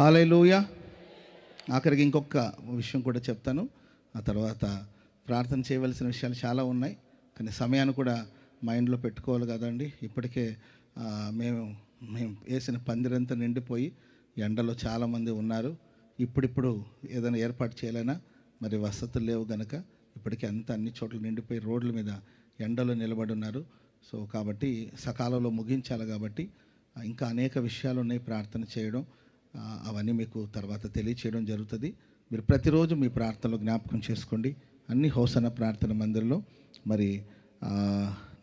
హాలూయ ఆఖరికి ఇంకొక విషయం కూడా చెప్తాను. ఆ తర్వాత ప్రార్థన చేయవలసిన విషయాలు చాలా ఉన్నాయి. కానీ సమయాన్ని కూడా మైండ్లో పెట్టుకోవాలి కదండి. ఇప్పటికే మేము మేము వేసిన పందిరంతా నిండిపోయి ఎండలో చాలామంది ఉన్నారు. ఇప్పుడిప్పుడు ఏదైనా ఏర్పాటు చేయలేనా మరి వసతులు లేవు గనక ఇప్పటికే అంతా అన్ని చోట్ల నిండిపోయి రోడ్ల మీద ఎండలో నిలబడి ఉన్నారు. సో కాబట్టి సకాలంలో ముగించాలి కాబట్టి ఇంకా అనేక విషయాలు ఉన్నాయి ప్రార్థన చేయడం. అవన్నీ మీకు తర్వాత తెలియచేయడం జరుగుతుంది. మీరు ప్రతిరోజు మీ ప్రార్థనలో జ్ఞాపకం చేసుకోండి. అన్ని హోసన ప్రార్థన మందిరంలో మరి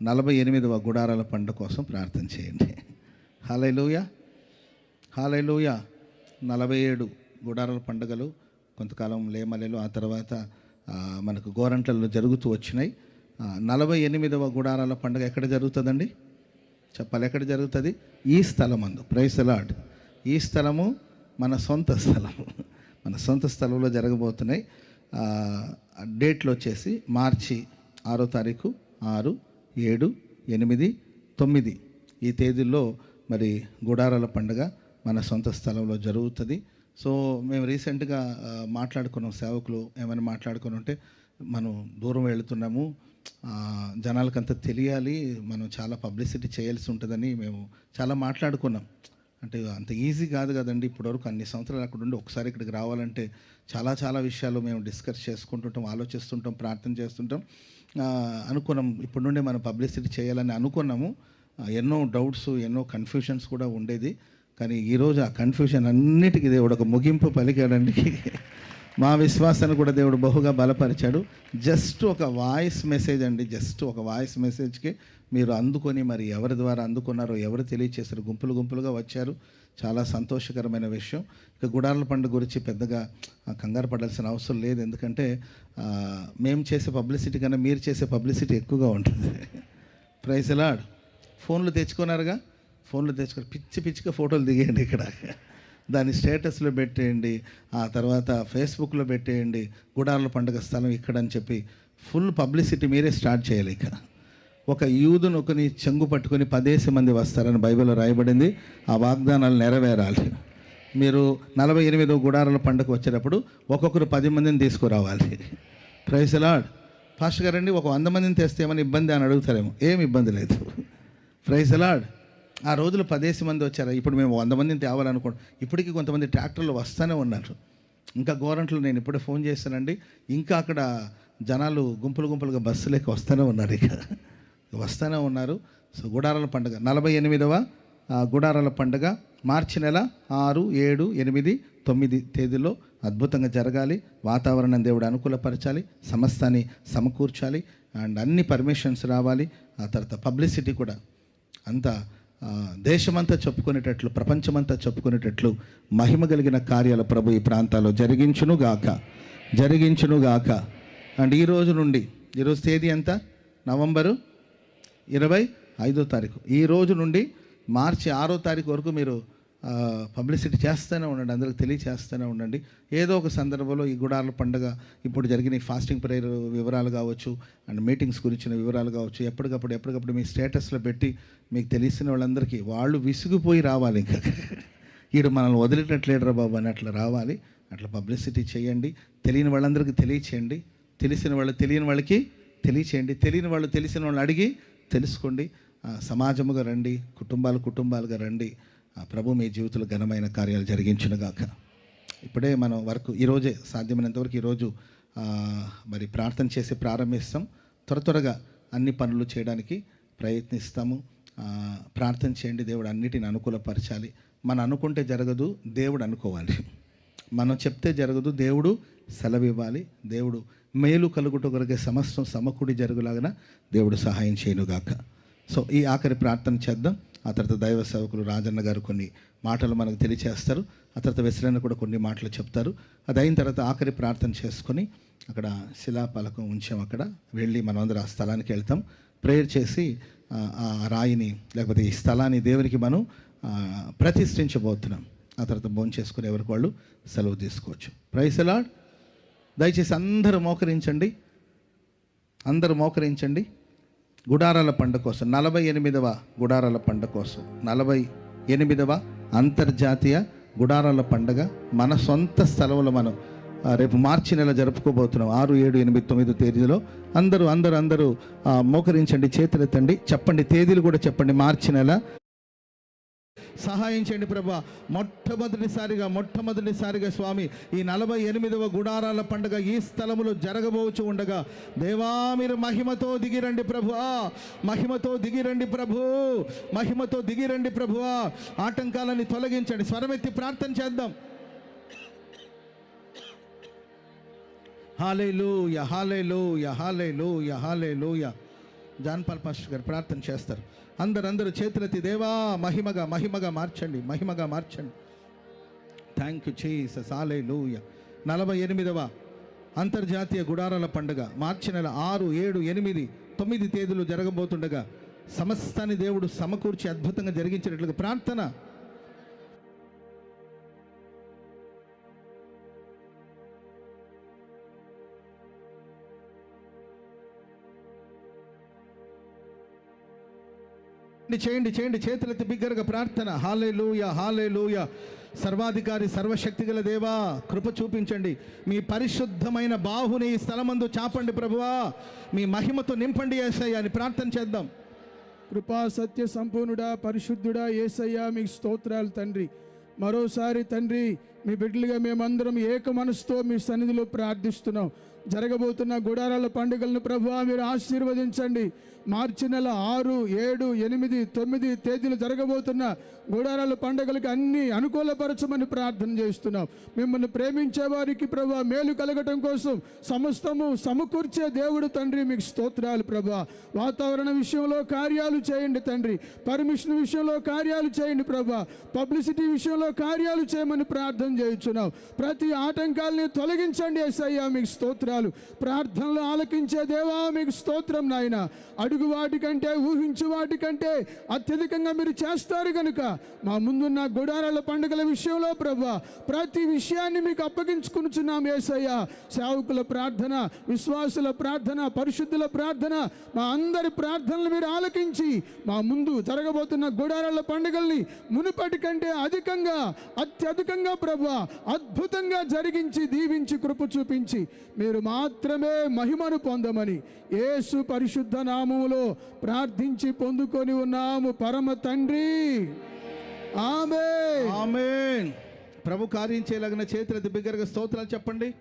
నలభై ఎనిమిదవ గుడారాల పండుగ కోసం ప్రార్థన చేయండి. హాలూయ హాలూయ నలభై ఏడు గుడారాల పండుగలు కొంతకాలం లేమలేలు ఆ తర్వాత మనకు గోరంట్లలో జరుగుతూ వచ్చినాయి. నలభై ఎనిమిదవ గుడారాల పండుగ ఎక్కడ జరుగుతుందండి? చెప్పాలి ఎక్కడ జరుగుతుంది? ఈ స్థలం అందు ప్రైస్ అలాడ్ ఈ స్థలము మన సొంత స్థలము. మన సొంత స్థలంలో జరగబోతున్నాయి. డేట్లు వచ్చేసి మార్చి ఆరో తారీఖు ఆరు ఏడు ఎనిమిది తొమ్మిది. ఈ తేదీల్లో మరి గుడారాల పండుగ మన సొంత స్థలంలో జరుగుతుంది. సో మేము రీసెంట్గా మాట్లాడుకున్నాం సేవకులు ఏమైనా మాట్లాడుకుని ఉంటే మనం దూరం వెళుతున్నాము. జనాలకంతా తెలియాలి. మనం చాలా పబ్లిసిటీ చేయాల్సి ఉంటుందని మేము చాలా మాట్లాడుకున్నాం. అంటే అంత ఈజీ కాదు కదండి. ఇప్పటివరకు అన్ని సంవత్సరాలు అక్కడ ఉండి ఒకసారి ఇక్కడికి రావాలంటే చాలా చాలా విషయాలు మేము డిస్కస్ చేసుకుంటుంటాం ఆలోచిస్తుంటాం ప్రార్థన చేస్తుంటాం. అనుకున్నాం. ఇప్పటి నుండి మనం పబ్లిసిటీ చేయాలని అనుకున్నాము. ఎన్నో డౌట్స్ ఎన్నో కన్ఫ్యూషన్స్ కూడా ఉండేది. కానీ ఈరోజు ఆ కన్ఫ్యూషన్ అన్నిటికీ దేవుడు ఒక ముగింపు పలికాడండి. మా విశ్వాసాన్ని కూడా దేవుడు బహుగా బలపరిచాడు. జస్ట్ ఒక వాయిస్ మెసేజ్ అండి జస్ట్ ఒక వాయిస్ మెసేజ్కి మీరు అందుకొని మరి ఎవరి ద్వారా అందుకున్నారో ఎవరు తెలియచేశారు గుంపులు గుంపులుగా వచ్చారు. చాలా సంతోషకరమైన విషయం. ఇక గుడారాల పండుగ గురించి పెద్దగా కంగారు పడాల్సిన అవసరం లేదు. ఎందుకంటే మేము చేసే పబ్లిసిటీ కన్నా మీరు చేసే పబ్లిసిటీ ఎక్కువగా ఉంటుంది. ప్రైజ్ లాడ్. ఫోన్లు తెచ్చుకున్నారుగా? ఫోన్లు తెచ్చుకొని పిచ్చి పిచ్చిగా ఫోటోలు దిగేయండి ఇక్కడ. దాన్ని స్టేటస్లో పెట్టేయండి ఆ తర్వాత ఫేస్బుక్లో పెట్టేయండి గుడారాల పండుగ స్థలం ఇక్కడ అని చెప్పి ఫుల్ పబ్లిసిటీ మీరే స్టార్ట్ చేయాలి ఇక ఒక యూదును ఒకని చెంగు పట్టుకొని పదేసి మంది వస్తారని బైబిల్లో రాయబడింది. ఆ వాగ్దానాలు నెరవేరాలి. మీరు నలభై ఎనిమిదో గుడారాల పండుగ వచ్చేటప్పుడు ఒక్కొక్కరు పది మందిని తీసుకురావాలి. ప్రైజ్లాడ్ ఫాస్ట్ గారండి ఒక వంద మందిని తెస్తే ఏమైనా ఇబ్బంది అని అడుగుతారేమో. ఏం ఇబ్బంది లేదు. ప్రైజ్లాడ్ ఆ రోజులు పదేసి మంది వచ్చారు. ఇప్పుడు మేము వంద మందిని తేవాలనుకోండి ఇప్పటికీ కొంతమంది ట్రాక్టర్లు వస్తూనే ఉన్నారు. ఇంకా గోరంట్లు నేను ఇప్పుడే ఫోన్ చేస్తానండి ఇంకా అక్కడ జనాలు గుంపులు గుంపులుగా బస్సులకి వస్తూనే ఉన్నారు ఇక. వస్తూనే ఉన్నారు. సో గుడారాల పండుగ. నలభై ఎనిమిదవ గుడారాల పండుగ మార్చి నెల ఆరు ఏడు ఎనిమిది తొమ్మిది తేదీలో అద్భుతంగా జరగాలి. వాతావరణం దేవుడు అనుకూలపరచాలి. సమస్తాన్ని సమకూర్చాలి. అండ్ అన్ని పర్మిషన్స్ రావాలి. ఆ తర్వాత పబ్లిసిటీ కూడా. అంతా దేశమంతా చెప్పుకునేటట్లు ప్రపంచమంతా చెప్పుకునేటట్లు మహిమ కలిగిన కార్యాల ప్రభు ఈ ప్రాంతాల్లో జరిగించును గాక జరిగించును గాక అండ్ ఈ రోజు నుండి ఈరోజు తేదీ ఎంత? నవంబరు ఇరవై ఐదో తారీఖు. ఈ రోజు నుండి మార్చి ఆరో తారీఖు వరకు మీరు పబ్లిసిటీ చేస్తూనే ఉండండి అందరికి తెలియచేస్తూనే ఉండండి. ఏదో ఒక సందర్భంలో ఈ గుడాల పండుగ ఇప్పుడు జరిగిన ఫాస్టింగ్ ప్రేయర్ వివరాలు కావచ్చు అండ్ మీటింగ్స్ గురించిన వివరాలు కావచ్చు ఎప్పటికప్పుడు ఎప్పటికప్పుడు మీ స్టేటస్లో పెట్టి మీకు తెలిసిన వాళ్ళందరికీ వాళ్ళు విసిగిపోయి రావాలి ఇంకా. ఈడు మనల్ని వదిలేటట్లేడరా బాబు అని అట్లా రావాలి. అట్లా పబ్లిసిటీ చేయండి. తెలియని వాళ్ళందరికీ తెలియచేయండి. తెలిసిన వాళ్ళు తెలియని వాళ్ళకి తెలియచేయండి. తెలియని వాళ్ళు తెలిసిన వాళ్ళు అడిగి తెలుసుకోండి. సమాజముగా రండి. కుటుంబాలు కుటుంబాలుగా రండి. ప్రభు మీ జీవితంలో ఘనమైన కార్యాలు జరిగించునుగాక. ఇప్పుడే మనం వరకు ఈరోజే సాధ్యమైనంతవరకు ఈరోజు మరి ప్రార్థన చేసి ప్రారంభిస్తాం. త్వర త్వరగా అన్ని పనులు చేయడానికి ప్రయత్నిస్తాము. ప్రార్థన చేయండి దేవుడు అన్నిటిని అనుకూలపరచాలి. మనం అనుకుంటే జరగదు దేవుడు అనుకోవాలి. మనం చెప్తే జరగదు దేవుడు సెలవివ్వాలి. దేవుడు మేలు కలుగుట కొరకే సమస్తం సమకూడి జరుగులాగా దేవుడు సహాయం చేయనుగాక. సో ఈ ఆఖరి ప్రార్థన చేద్దాం. ఆ తర్వాత దైవ సేవకులు రాజన్న గారు కొన్ని మాటలు మనకు తెలియచేస్తారు. ఆ తర్వాత వెసరన్న కూడా కొన్ని మాటలు చెప్తారు. అది అయిన తర్వాత ఆఖరి ప్రార్థన చేసుకొని అక్కడ శిలాపలకం ఉంచాం అక్కడ. వెళ్ళి మనమందరం ఆ స్థలానికి వెళ్తాం. ప్రేయర్ చేసి ఆ, రాయిని లేకపోతే ఈ స్థలాన్ని దేవునికి మనం ప్రతిష్ఠించబోతున్నాం. ఆ తర్వాత భోజనం చేసుకుని ఎవరికి వాళ్ళు సెలవు తీసుకోవచ్చు. ప్రైస్ అలాడ్ దయచేసి అందరూ మోకరించండి. అందరూ మోకరించండి. గుడారాల పండుగ కోసం నలభై ఎనిమిదవ గుడారాల పండుగ కోసం నలభై ఎనిమిదవ అంతర్జాతీయ గుడారాల పండగ మన సొంత స్థలంలో మనం రేపు మార్చి నెల జరుపుకోబోతున్నాం ఆరు ఏడు ఎనిమిది తొమ్మిది తేదీలో అందరూ అందరూ అందరూ మోకరించండి చేతులెత్తండి చెప్పండి తేదీలు కూడా చెప్పండి మార్చి నెల సహాయం చేయండి ప్రభా. మొట్టమొదటిసారిగా మొట్టమొదటిసారిగా స్వామి ఈ నలభై ఎనిమిదవ గుడారాల పండుగ ఈ స్థలములో జరగబోచు ఉండగా దేవా మీరు మహిమతో దిగిరండి ప్రభువా మహిమతో దిగిరండి ప్రభు. మహిమతో దిగిరండి ప్రభువా ఆటంకాలని తొలగించండి. స్వరమెత్తి ప్రార్థన చేద్దాం. హాలేలు యహాలేలు యహాలేలు యహాలేలు హాలేలూయ. జాన్పాల్ పాస్టర్ గారు ప్రార్థన చేస్తారు. అందరందరూ చేతులెత్తి దేవా మహిమగా మహిమగా మార్చండి మహిమగా మార్చండి. థ్యాంక్ యూ చీసస్ హాలేలూయ నలభై ఎనిమిదవ అంతర్జాతీయ గుడారాల పండుగ. మార్చి నెల ఆరు ఏడు ఎనిమిది తొమ్మిది తేదీలు జరగబోతుండగా సమస్తాన్ని దేవుడు సమకూర్చి అద్భుతంగా జరిగించినట్లుగా ప్రార్థన. చేయండి చేయండి చేతులెత్తి బిగ్గరగా ప్రార్థన. హాలే లూయ హాలే లూయ సర్వాధికారి సర్వశక్తిగల దేవా కృప చూపించండి. మీ పరిశుద్ధమైన బాహుని ఈ స్థలమందు చాపండి ప్రభువా. మీ మహిమతో నింపండి ఏసయ్య అని ప్రార్థన చేద్దాం. కృపా సత్య సంపూర్ణుడా పరిశుద్ధుడా ఏసయ్యా మీకు స్తోత్రాలు తండ్రి. మరోసారి తండ్రి మీ బిడ్డలుగా మేమందరం ఏక మనసుతో మీ సన్నిధిలో ప్రార్థిస్తున్నాం. జరగబోతున్న గుడారాల పండుగలను ప్రభు మీరు ఆశీర్వదించండి. మార్చి నెల ఆరు ఏడు ఎనిమిది తొమ్మిది తేదీలు జరగబోతున్న గుడారాల పండుగలకు అన్ని అనుకూలపరచమని ప్రార్థన చేస్తున్నాం. మిమ్మల్ని ప్రేమించే వారికి ప్రభు మేలు కలగటం కోసం సమస్తము సమకూర్చే దేవుడు తండ్రి మీకు స్తోత్రాలు ప్రభా. వాతావరణ విషయంలో కార్యాలు చేయండి తండ్రి. పర్మిషన్ విషయంలో కార్యాలు చేయండి ప్రభా. పబ్లిసిటీ విషయంలో కార్యాలు చేయమని ప్రార్థన చేయించున్నాం. ప్రతి ఆటంకాల్ని తొలగించండి ఎస్ఐయా మీకు స్తోత్రాలు. ప్రార్థనలు ఆలకించే దేవా మీకు స్తోత్రం నాయన. అడుగు వాటికంటే ఊహించు వాటికంటే అత్యధికంగా మీరు చేస్తారు కనుక మా ముందున్న గుడారాల పండుగల విషయంలో ప్రభా ప్రతి విషయాన్ని మీకు అప్పగించుకునిచున్నాం ఏసయ్య. సేవకుల ప్రార్థన విశ్వాసుల ప్రార్థన పరిశుద్ధుల ప్రార్థన మా అందరి ప్రార్థనలు మీరు ఆలకించి మా ముందు జరగబోతున్న గుడారాల పండుగల్ని మునుపటి కంటే అధికంగా అత్యధికంగా ప్రభా అద్భుతంగా జరిగించి దీవించి కృప చూపించి మీరు మాత్రమే మహిమను పొందమని యేసు పరిశుద్ధ నామములో ప్రార్థించి పొందుకొని ఉన్నాము. పరమ తండ్రి. ఆమె ఆమె ప్రభు కార్యం చేయలాగిన చేతులది బిగ్గరగా స్తోత్రాలు చెప్పండి.